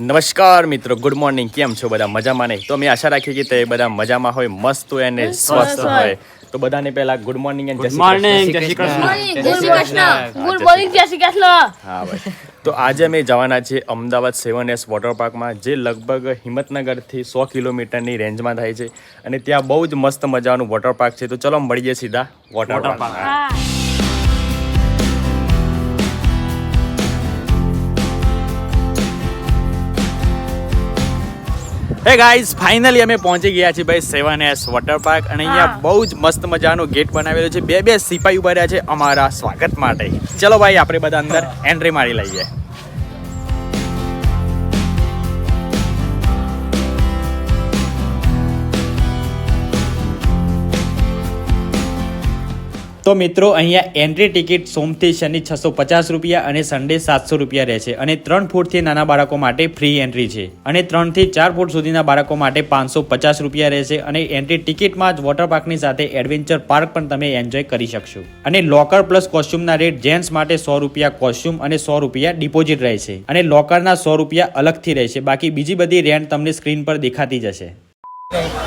નમસ્કાર મિત્રો good morning કેમ છો બધા? મજામાં નહીં તો અમે આશા રાખીએ કે તે બધા મજામાં હોય મસ્ત હોય અને સ્વસ્થ હોય. તો બધાને પહેલા good morning and good morning જય શ્રી કૃષ્ણ. જય શ્રી કૃષ્ણ. ગુડ મોર્નિંગ જય શ્રી કૃષ્ણ. હા ભાઈ. તો આજે અમે જવાના છીએ અમદાવાદ સેવન એસ વોટર પાર્કમાં જે લગભગ હિંમતનગરથી સો કિલોમીટરની રેન્જમાં થાય છે. અને ત્યાં બહુ જ મસ્ત મજાનું વોટર પાર્ક છે. તો ચલો મળીએ સીધા વોટર પાર્ક. હા ગાઈઝ ફાઇનલી અમે પહોંચી ગયા છીએ ભાઈ સેવન એસ વોટર પાર્ક અને અહીંયા બહુ જ મસ્ત મજાનો ગેટ બનાવેલો છે. બે બે સિપાહી ઊભા રહ્યા છે અમારા સ્વાગત માટે. ચલો ભાઈ આપણે બધા અંદર એન્ટ્રી મારી લઈએ. તો મિત્રો, અહીંયા એન્ટ્રી ટિકિટ સોમથી શનિ છસો પચાસ રૂપિયા અને સન્ડે સાતસો રૂપિયા રહેશે અને ત્રણ ફૂટથી નાના બાળકો માટે ફ્રી એન્ટ્રી છે. અને ત્રણથી ચાર ફૂટ સુધીના બાળકો માટે પાંચસો પચાસ રૂપિયા રહેશે અને એન્ટ્રી ટિકિટમાં જ વોટર પાર્કની સાથે એડવેન્ચર પાર્ક પણ તમે એન્જોય કરી શકશો. અને લોકર પ્લસ કોસ્ટ્યુમના રેટ જેન્ટ્સ માટે સો રૂપિયા કોસ્ટ્યુમ અને સો રૂપિયા ડિપોઝિટ રહેશે અને લોકરના સો રૂપિયા અલગથી રહેશે બાકી બીજી બધી રેન્ટ તમને સ્ક્રીન પર દેખાતી જશે.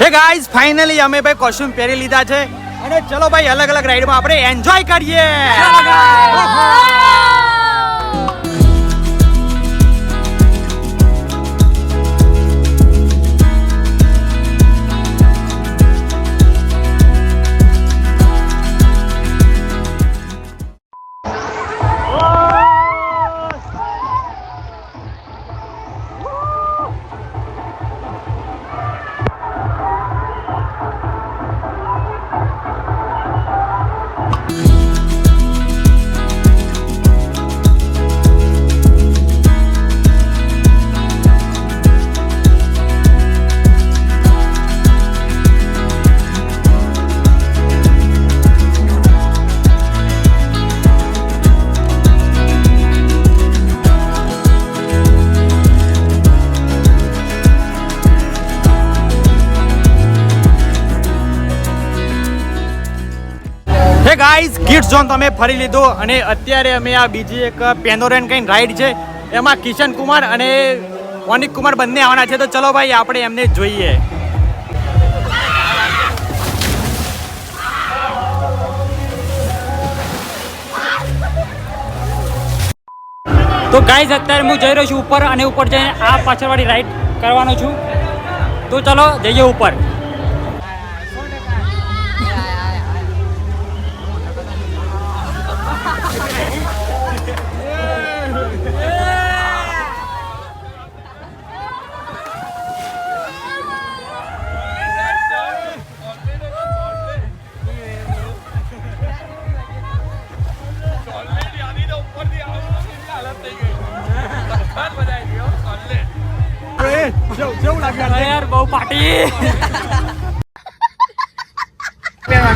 હે ગાઈઝ ફાઇનલી અમે ભાઈ કોસ્ટ્યુમ પહેરી લીધા છે. અને ચલો ભાઈ અલગ અલગ રાઈડમાં આપણે એન્જોય કરીએ. કિડ્સ ઝોન તમે ફરી લીધો અને અત્યારે અમે આ બીજી એક પેનોરેન કઈ રાઈડ છે, એમાં કિશન કુમાર અને વનિક કુમાર બંને આવવાના છે. તો ચલો ભાઈ, આપણે એમને જોઈએ. તો ગાઈઝ અત્યારે હું જઈ રહ્યો છું ઉપર અને ઉપર જઈને આ પાછળવાળી રાઈડ કરવાનો છું. તો ચલો, જઈએ ઉપર.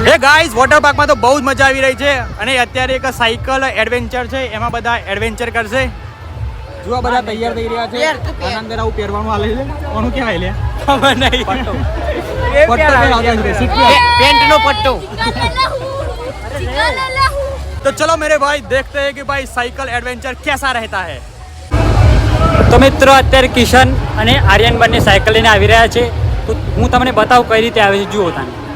હે ગાઈઝ વોટર પાર્કમાં તો બહુ જ મજા આવી રહી છે અને અત્યારે એક સાયકલ એડવેન્ચર છે એમાં બધા એડવેન્ચર કરશે જો આ બધા તૈયાર થઈ રહ્યા છે આના અંદર આવું પહેરવાનું હાલે છે કોનું કહેવાય લે ખબર નહીં પટ્ટો પહેરાવતા છે, સીટ પર. પેન્ટનો પટ્ટો तो चलो मेरे भाई देखते हैं कि भाई साइकिल एडवेंचर कैसा रहता है તો મિત્રો અત્યારે કિશન અને આર્યન બંને સાયકલ લઈને આવી રહ્યા છે હું તમને બતાવું કઈ રીતે આવે છે જુઓ તમે.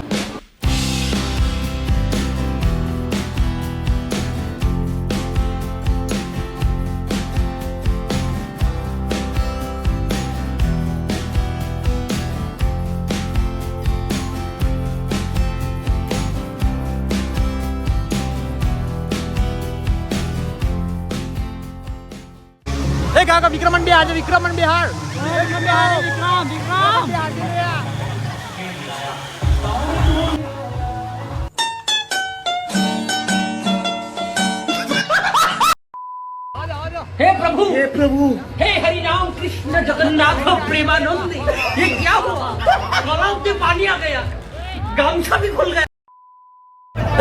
बिहार जो विक्रमन बिहार। विक्रम विक्रम हे प्रभु हे प्रभु। हे हरि राम कृष्ण जगन्नाथ प्रेमानंद ये क्या हुआ? गलाव के पानी आ गया गामछा भी खुल गया।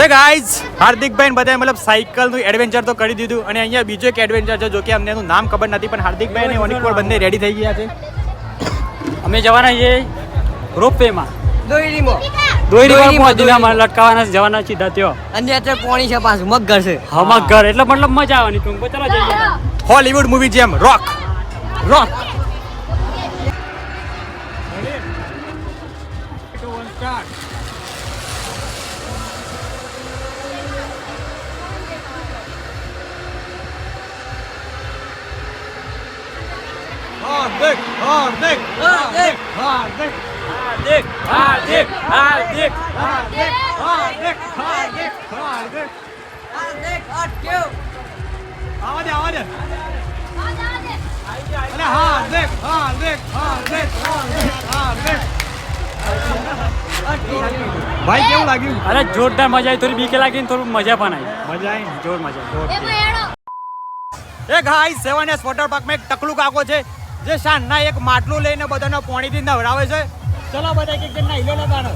હે ગાઈઝ હાર્દિકભાઈ બધાએ મતલબ સાયકલનું એડવેન્ચર તો કરી દીધું અને અહીંયા બીજું એક એડવેન્ચર છે જો કે અમને એનું નામ ખબર નથી પણ હાર્દિકભાઈ અને ઓનિકપોર બંને રેડી થઈ ગયા છે. અમે જવાના છીએ રોપવેમાં. દોયડીમાં. દોયડી દોયડીમાં, લટકાવાના જવાના સીધા ત્યાં. અને અત્યારે પોણી છે પાછું મગર છે. હમક ઘર એટલે મતલબ મજા આવવાની ટૂંક ચલો જઈએ. હોલીવુડ મૂવી જેમ રોક રોક હાર્દિક હાર્દિક હાર્દિક હાર્દિક હાર્દિક હાર્દિક હાર્દિક હાર્દિક હાર્દિક હાર્દિક આવા દે આવા દે અરે હાર્દિક હાર્દિક હાર્દિક હાર્દિક હાર્દિક ભાઈ કેવું લાગ્યું અરે જોરદાર મજા આવી થોડી બીકે લાગી થોડું મજા પણ આવી મજા આવી જોર મજા એ ભાઈ હેડો એ ગાઈ સેવન એસ વોટર પાર્કમાં એક ટકલું કાકો છે જે સાંજના એક માટલું લઈને બધાને પોણીથી નવડાવે છે. ચલો બધા એક એક નાઈ લો લગાડો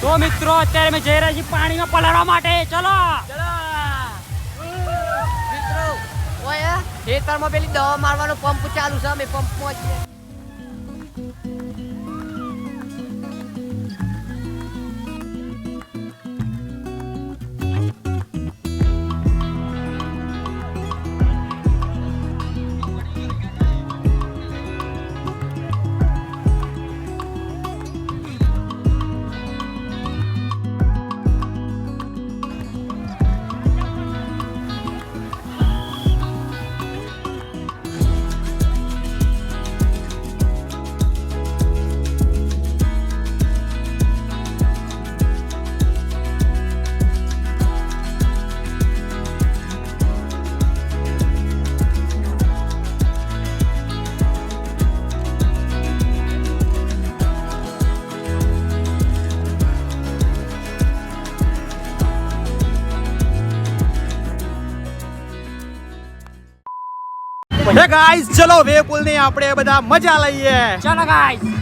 તો મિત્રો અત્યારે અમે જઈ રહ્યા છીએ પાણીમાં પલાળવા માટે. ચલો. મિત્રો ખેતરમાં પેલી દવા મારવાનો પંપ ચાલુ છે. અમે પંપમાં છીએ. હે ગાઈસ ચલો વેપુલની આપણે બધા મજા લઈએ. ચલો ગાઈસ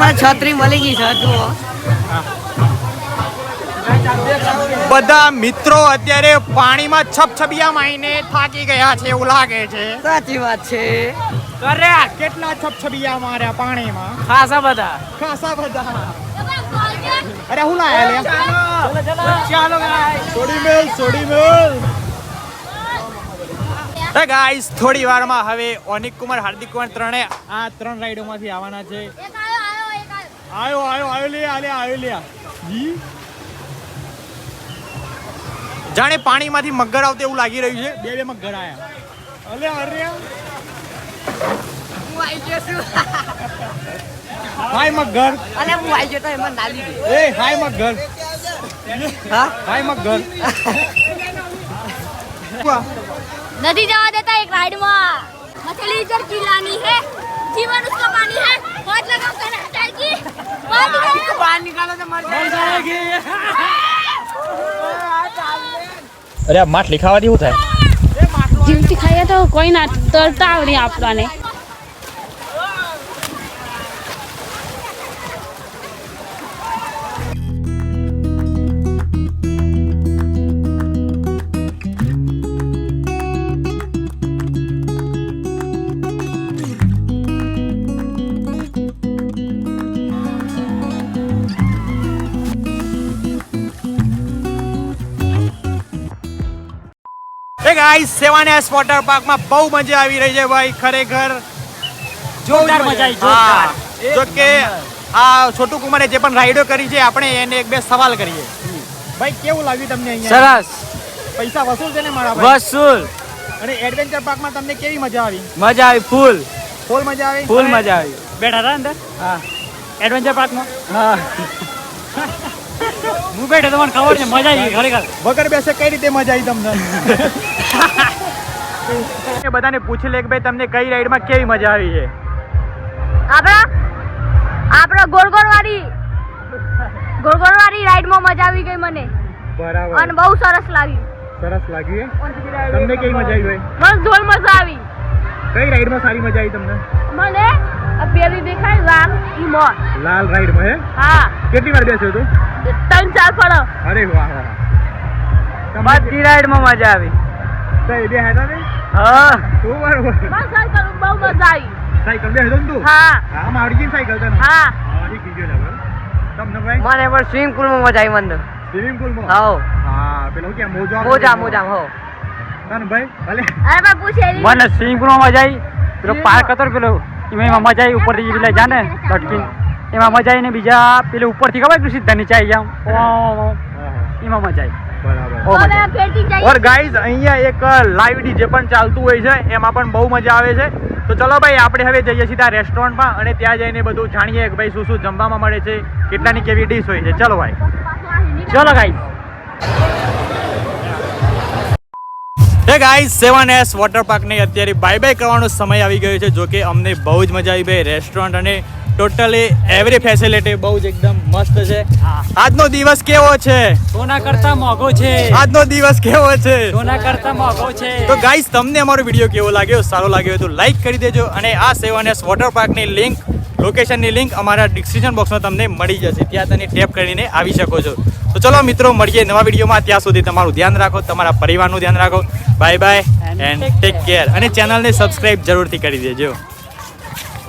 મારી છત્રી મળી ગઈ છે જુઓ. બધા મિત્રો અત્યારે પાણીમાં છપછપિયા માઈને થાકી ગયા છે એવું લાગે છે. સાચી વાત છે. અરે કેટલા છપછપિયા માર્યા પાણીમાં? ખાસા બધા. ખાસા બધા. અરે હું લાયા લે? ચાલો છોડી મેલ છોડી મેલ. હે ગાઈસ થોડી વારમાં હવે ઓનિક કુમાર હાર્દિક કુમાર ત્રણે આ ત્રણ રાઈડોમાંથી આવવાના છે. આવ્યો આવ્યો આવ્યો લે આલે આવ્યો લે જી જાણે પાણીમાંથી મગર આવતો એવું લાગી રહ્યું છે બે બે મગર આયા અલે અરે હું આવી ગયો છું હાય મગર અલે હું આવી ગયો તો એમાં ના લીધી એ હાય મગર હા હાય મગર નદી જવા દેતા એક રાઈડમાં મછલી જર કિલાની હે જીવન ઉસકા પાણી હે અરે આ માટલી ખાવાથી શું થાય? જીવતી ખાઈએ તો કોઈ ના તરતા આવડી આપણાને. ગાઈસ સેવન એસ વોટર પાર્કમાં બહુ મજા આવી રહી છે ભાઈ ખરેખર. જોરદાર મજા આવી, જોરદાર. જો કે આ છોટુ કુમારે જે પણ રાઈડો કરી છે આપણે એને એક બે સવાલ કરીએ. ભાઈ કેવું લાગ્યું તમને અહીંયા? સરસ. પૈસા વસૂલ છે ને મારા ભાઈ? વસૂલ. અને એડવેન્ચર પાર્કમાં તમને કેવી મજા આવી? મજા આવી ફૂલ. ફૂલ મજા આવી? ફૂલ મજા આવી. બેઠા હતા અંદર? હા. એડવેન્ચર પાર્કમાં હા. હું બેઠો તમને ખબર છે મજા આવી ખરેખર. વગર બેસે કઈ રીતે મજા આવી તમને? એ બધાને પૂછી લે કે ભાઈ તમને કઈ રાઈડમાં કેવી મજા આવી છે. આપણા આપણા ગોળગોળવાળી ગોળગોળવાળી ગોળગોળ રાઈડમાં મજા આવી ગઈ મને. બરાબર. અને બહુ સરસ લાગી સરસ લાગી તમને કેવી મજા આવી ભાઈ મને જોર મજા આવી. કઈ રાઈડમાં સારી મજા આવી તમને? મને પેલી દેખાય લાલ ઈ મોર લાલ રાઈડમાં હે? હા. કેટલી વાર બેસ્યો તું? ત્રણ ચાર ફળો. અરે વાહ વાહ બધી રાઈડમાં મજા આવી. તમને બે હતા ને હા. તું બરોબર બસ સાયકલ બહુ મજા આવી. સાયકલ બે ને તું? હા. આમ આવડી ગઈ સાયકલ તને હા. હા શીખી ગયો તમને ભાઈ? મને પણ સ્વિમિંગ પુલમાં મજા આવી મને. સ્વિમિંગ પુલમાં? હા. પેલો કે મોજા મોજા મોજા હો. તને ભાઈ ભલે. અરે પણ પૂછેલી મને સ્વિમિંગ પુલમાં મજા આવી. પેલો પાર્ક હતો પેલો એમાં મજા આવી ઉપરથી પેલા જાને એમાં મજા આવીને બીજા પેલે ઉપરથી ખબર સીધા નીચે આવી જામ હા, એમાં મજા આવી. બરાબર. ઓર ગાઈઝ અહીંયા એક લાઈવ ડીજે પણ ચાલતું હોય છે એમાં પણ બહુ મજા આવે છે. તો ચલો ભાઈ આપણે હવે જઈએ સીધા રેસ્ટોરન્ટમાં અને ત્યાં જઈને બધું જાણીએ કે ભાઈ શું શું જમવામાં મળે છે કેટલાની કેવી ડીશ હોય છે. ચલો ભાઈ. ચલો guy hey guys seven S water પાર્કને અત્યારે બાય બાય કરવાનો સમય આવી ગયો છે જો કે અમને બહુ જ મજા આવી ભાઈ રેસ્ટોરન્ટ અને ટોટલી એવરી ફેસિલિટી બહુ જ એકદમ મસ્ત છે. આજનો દિવસ કેવો છે? સોના કરતા મોંઘો છે. આજનો દિવસ કેવો છે? સોના કરતા મોંઘો છે. તો ગાઈસ તમને અમારો વીડિયો કેવો લાગ્યો? સારો લાગ્યો હોય તો લાઈક કરી દેજો અને આ સેવાનેસ વોટર પાર્કની લિંક લોકેશનની લિંક અમારા ડિસ્ક્રિપ્શન બોક્સમાં તમને મળી જશે. ત્યાં તમે ટેપ કરીને આવી શકો છો. તો ચલો મિત્રો મળીએ નવા વિડીયોમાં ત્યાં સુધી તમારું ધ્યાન રાખો તમારા પરિવારનું ધ્યાન રાખો. Bye bye and take care અને ચેનલને સબસ્ક્રાઇબ જરૂરથી કરી દેજો.